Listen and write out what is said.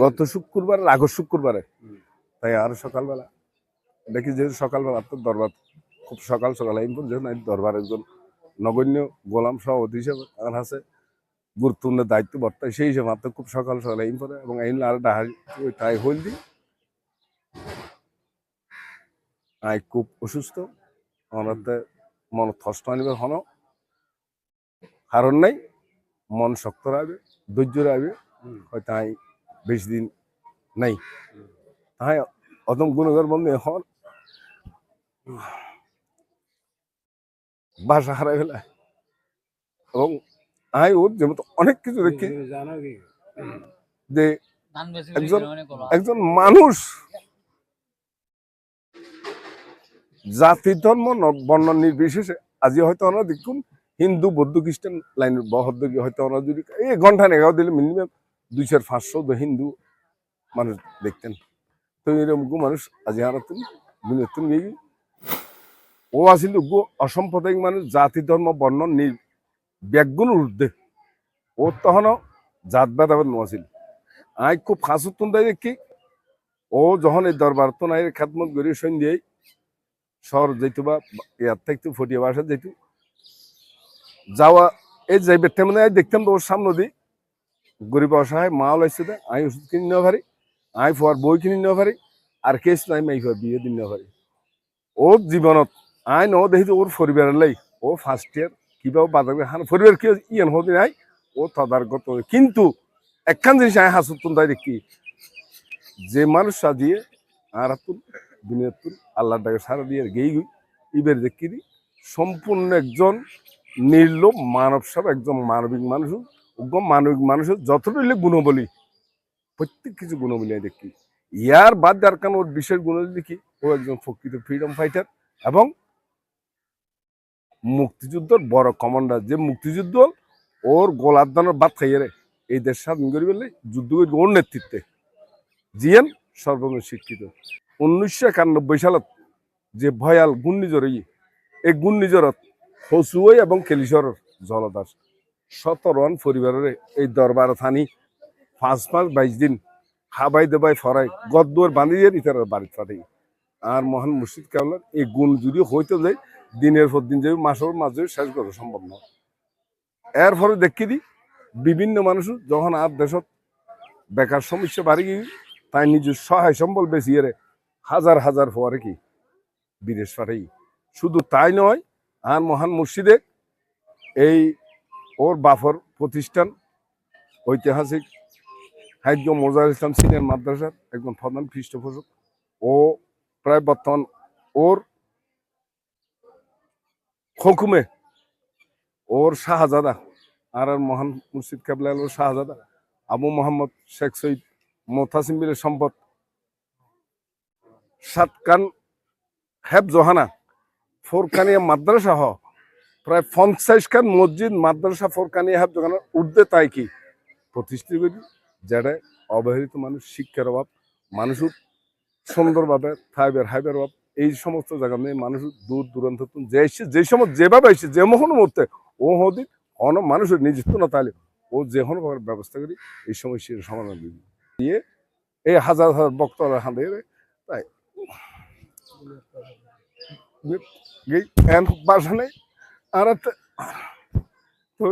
গত শুক্রবার আগের শুক্রবারে। তাই আর সকালবেলা দেখি যে সকালবেলা তো দরবার খুব সকাল সকাল পর্যন্ত এই দরবার একজন নগণ্য গোলাম সভাপতি হিসেবে আমার আছে। গুরুত্বপূর্ণ দায়িত্ব বর্তায় সেই হিসেবে মাত্র খুব সকাল সকাল আইন পরে এবং আইন আর ওই তাই হইল দি। আই খুব অসুস্থ আমার মন থষ্ট আনিবার হন। কারণ নাই মন শক্ত রাখবে ধৈর্য রাখবে হয়তো আই বেশি দিন নাই। তাই অদম গুণগর বন্ধু এখন বাসা হারাই ফেলে। এবং আই ওর যেমন অনেক কিছু দেখি যে একজন একজন মানুষ জাতি ধর্ম বর্ণ নির্বিশেষে আজি হয়তো আমরা দেখুন হিন্দু বৌদ্ধ খ্রিস্টান লাইনের বহদ্দ হয়তো আমরা যদি এই ঘণ্টা নেগাও দিলে মিনিমাম দুই চার পাঁচশো হিন্দু মানুষ দেখতেন। তো এরকম মানুষ আজি তুমি দুনিয়াতুন গিয়ে ও আসিল গো অসাম্প্রদায়িক মানুষ, জাতি, ধর্ম, বর্ণ নির ব্যাগুণ ঊর্ধ্বে ও তখন জাত ভেদাভেদ নোয়াছিল আই খুব হাসুতুন দেয় দেখি। ও যখন এই দরবার তো নাই, খাতমত করি সন্ধ্যায় শহর যাইতো বা ইয়ার থাকতো ফটিয়া বাসা যাইতো। যাওয়া এই যাইবে তেমনি আই দেখতাম তো ওর সামনে দি গরিব অসহায় মা লাইছে দে আই ওষুধ কিনে নেওয়া পারি আই ফোয়ার বই কিনে নেওয়া পারি, আর কেস নাই মাই ফোয়ার বিয়ে দিন নেওয়া পারি। ওর জীবনত, আই ন দেখি ওর পরিবারের লাই, ও ফার্স্ট ইয়ার কীভাবে বাজার হান পরিবার কি ইয়ান হতে নাই, ও তদারগত কিন্তু একখান জিনিস আয় হাসুতুন তাই দেখি, যে মানুষ সাজিয়ে আর তুল দুনিয়ার তুল আল্লাহ ডাকে সারা দিয়ে গেই গই ইবের দেখি সম্পূর্ণ একজন নির্লোভ মানব সব একজন মানবিক মানুষ। মানবিক মানুষের যতটা গুণবলী, প্রত্যেক কিছু গুণবলী দেখি। ইয়ার বাদ দেওয়ার কারণ ওর বিশেষ গুণ দেখি, ও একজন প্রকৃত ফ্রিডম ফাইটার এবং মুক্তিযুদ্ধর বড় কমান্ডার যে মুক্তিযুদ্ধ ওর গোলাদানের বাদ খাইয়ে রে, এই দেশ স্বাধীন করি বলে যুদ্ধ করি ওর নেতৃত্বে। জিএন সর্বজন শিক্ষিত। উনিশশো একানব্বই সালত যে ভয়াল ঘূর্ণিঝড় এই ঘূর্ণিঝড়ত হসুই এবং কেলিশরের জলদাস। সতেরোন পরিবারের এই দরবার থানি। পাঁচ পাঁচ বাইশ দিন হাবাই দেবাই ফরাই, গদ্দুয়ার দিয়ে ইতার বাড়িতে পাঠাই আর মহান মুর্শিদ কাবলার এই গুণ যদি হইতে যায়, দিনের পর দিন যাবে মাসের মাঝে শেষ করা সম্ভব নয়। এর ফলে দেখি দি বিভিন্ন মানুষ যখন আর দেশত বেকার সমস্যা বাড়ি গিয়ে, তাই নিজের সহায় সম্বল বেশি এরে হাজার হাজার পরে কি বিদেশ পাঠাই শুধু তাই নয়, আর মহান মুর্শিদে এই ওর বাফর প্রতিষ্ঠান ঐতিহাসিক হাইদ্য মোজার ইসলাম সিনিয়র মাদ্রাসার একজন প্রধান পৃষ্ঠপোষক। ও প্রায় বর্তমান ওর হুকুমে ওর শাহজাদা, আর আর মহান মুর্শিদ কাবলাল ওর শাহজাদা আবু মোহাম্মদ শেখ সৈদ মোতাসিম বীরের সম্পদ। সাতকান হেব জোহানা, ফোরকানিয়া মাদ্রাসা হ প্রায় পঞ্চাশ খান মসজিদ, মাদ্রাসা ফোরকানিয়া হেব জোহানা উর্ধে তাই কি? প্রতিষ্ঠিত করি যেটা অবহেলিত মানুষ, শিক্ষার অভাব, মানুষ সুন্দরভাবে থাইবের, হাইবের অভাব, এই সমস্ত জায়গা নিয়ে মানুষ দূর দূরান্ত, যে এসে, যে সময় যেভাবে এসে, যে মহন মুহূর্তে, ও হদি অন মানুষের নিজস্ব না তাহলে, ও যে ভাবে ব্যবস্থা করি, এই সমস্যার সমাধান দিবি দিয়ে এই হাজার হাজার বক্তরা হাঁদে তাই। বাসা নেই আর একটা- তো